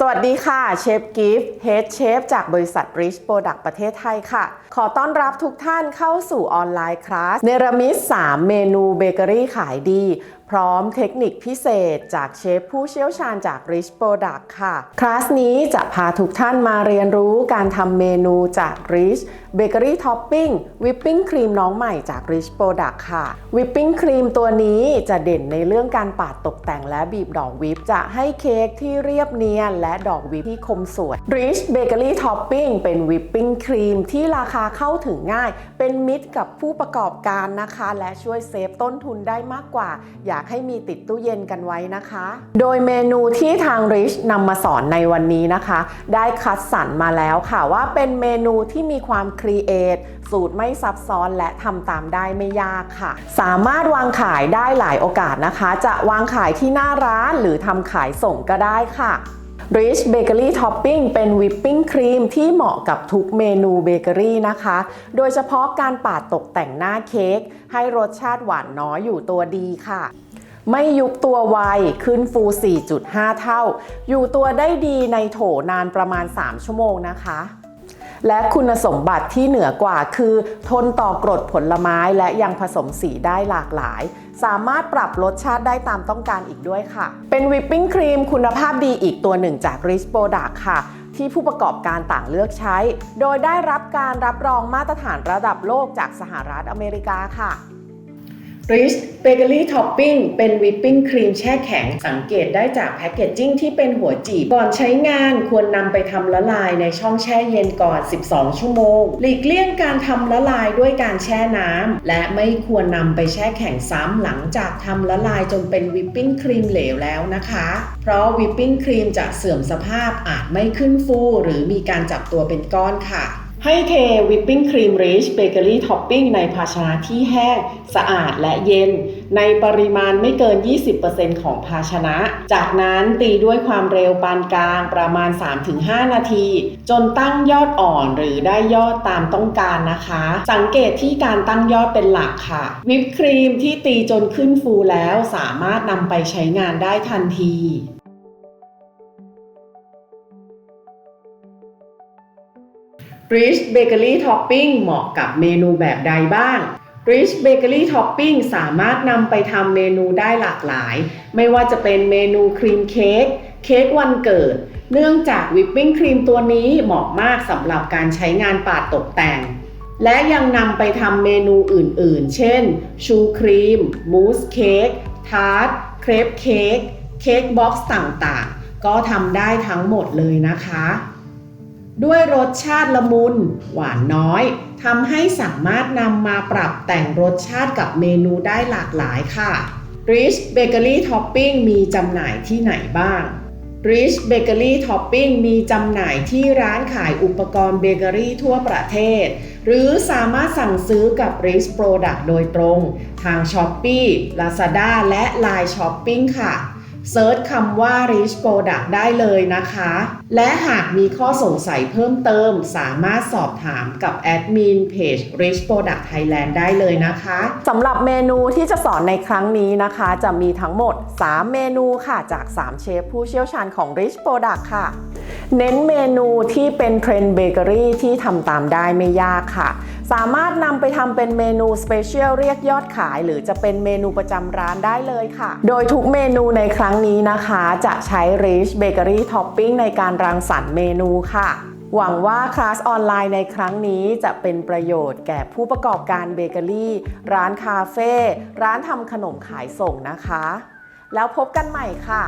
สวัสดีค่ะเชฟกิฟต์เฮดเชฟจากบริษัท Rich Product ประเทศไทยค่ะ ขอต้อนรับทุกท่านเข้าสู่ออนไลน์คลาสเนรมิต3เมนูเบเกอรี่ขายดี พร้อมเทคนิคพิเศษจากเชฟผู้เชี่ยวชาญจาก Rich Product ค่ะ คลาสนี้จะพาทุกท่านมาเรียนรู้การทำเมนูจาก Rich Bakery Topping Whipping Cream น้องใหม่จาก Rich Product ค่ะ Whipping Cream ตัวนี้จะเด่นในเรื่องการปาดตกแต่งและบีบดอกวิป จะให้เค้กที่เรียบเนียนและดอกวิปที่คมสวย Rich Bakery Topping เป็น Whipping Cream ที่ราคาเข้าถึงง่าย เป็นมิตรกับผู้ประกอบการนะคะ และช่วยเซฟต้นทุนได้มากกว่า อย่ากให้มีติดตู้เย็นกันไว้นะคะ โดยเมนูที่ทาง Rich นำมาสอนในวันนี้นะคะ ได้คัดสรรมาแล้วค่ะว่าเป็นเมนูที่มีความครีเอทสูตรไม่ซับซ้อนและทำตามได้ไม่ยากค่ะ สามารถวางขายได้หลายโอกาสนะคะ จะวางขายที่หน้าร้านหรือทำขายส่งก็ได้ค่ะ Rich Bakery Topping เป็นวิปปิ้งครีมที่เหมาะกับทุกเมนูเบเกอรี่นะคะ โดยเฉพาะการปาดตกแต่งหน้าเค้กให้รสชาติหวานน้อยอยู่ตัวดีค่ะ ไม่ยุบตัวไวขึ้นฟู 4.5 เท่า อยู่ตัวได้ดีในโถนานประมาณ 3 ชั่วโมงนะคะและคุณสมบัติที่เหนือกว่าคือ ทนต่อกรดผลไม้และยังผสมสีได้หลากหลาย สามารถปรับรสชาติได้ตามต้องการอีกด้วยค่ะ เป็นวิปปิ้งครีมคุณภาพดีอีกตัวหนึ่งจาก Rich Product ค่ะ ที่ผู้ประกอบการต่างเลือกใช้ โดยได้รับการรับรองมาตรฐานระดับโลกจากสหรัฐอเมริกาค่ะ Rich Bakery Topping เป็นวิปปิ้งครีมแช่แข็ง สังเกตได้จากแพคเกจจิ้งที่เป็นหัวจีบ ก่อนใช้งานควรนำไปทำละลายในช่องแช่เย็นก่อน 12 ชั่วโมง หลีกเลี่ยงการทำละลายด้วยการแช่น้ำ และไม่ควรนำไปแช่แข็งซ้ำหลังจากทำละลายจนเป็นวิปปิ้งครีมเหลวแล้วนะคะ เพราะวิปปิ้งครีมจะเสื่อมสภาพอาจไม่ขึ้นฟู หรือมีการจับตัวเป็นก้อนค่ะ ให้เทวิปปิ้งครีมริชเบเกอรี่ท็อปปิ้งในภาชนะที่แห้งสะอาดและเย็น ในปริมาณไม่เกิน 20%ของภาชนะ จากนั้นตีด้วยความเร็วปานกลางประมาณ 3-5 นาที จนตั้งยอดอ่อนหรือได้ยอดตามต้องการนะคะ สังเกตที่การตั้งยอดเป็นหลักค่ะ วิปครีมที่ตีจนขึ้นฟูแล้วสามารถนำไปใช้งานได้ทันที Rich Bakery Topping เหมาะกับเมนูแบบใดบ้าง Rich Bakery Topping สามารถนำไปทำเมนูได้หลากหลาย ไม่ว่าจะเป็นเมนูครีมเค้ก เค้กวันเกิด เนื่องจากวิปปิ้งครีมตัวนี้เหมาะมากสำหรับการใช้งานปาดตกแต่ง และยังนำไปทำเมนูอื่นๆ เช่น ชูครีม มูสเค้ก ทาร์ต เครปเค้ก เค้กบ็อกซ์ต่างๆ ก็ทำได้ทั้งหมดเลยนะคะ ด้วยรสชาติละมุนหวานน้อยทำให้สามารถนำมาปรับแต่งรสชาติกับเมนูได้หลากหลายค่ะ Rich Bakery Topping มีจำหน่ายที่ไหนบ้าง Rich Bakery Topping มีจำหน่ายที่ร้านขายอุปกรณ์เบเกอรี่ทั่วประเทศ หรือสามารถสั่งซื้อกับ Rich Product โดยตรง ทาง Shopee Lazada และ Line Shopping ค่ะ เซิร์ชคำว่า Rich Product ได้เลยนะคะ และหากมีข้อสงสัยเพิ่มเติม สามารถสอบถามกับแอดมินเพจ Rich Product Thailand ได้เลยนะคะสำหรับเมนูที่จะสอนในครั้งนี้นะคะ จะมีทั้งหมด 3 เมนูค่ะจาก 3 เชฟผู้เชี่ยวชาญของ Rich Product ค่ะ เน้นเมนูที่เป็นเทรนด์เบเกอรี่ที่ทำตามได้ไม่ยากค่ะ สามารถนำไปทำเป็นเมนูสเปเชียลเรียกยอดขาย หรือจะเป็นเมนูประจำร้านได้เลยค่ะ โดยทุกเมนูในครั้งนี้นะคะ จะใช้ Rich Bakery Topping ในการรังสรรค์เมนูค่ะหวังว่าคลาสออนไลน์ในครั้งนี้จะเป็นประโยชน์แก่ผู้ประกอบการเบเกอรี่ ร้านคาเฟ่ ร้านทำขนมขายส่งนะคะ แล้วพบกันใหม่ค่ะ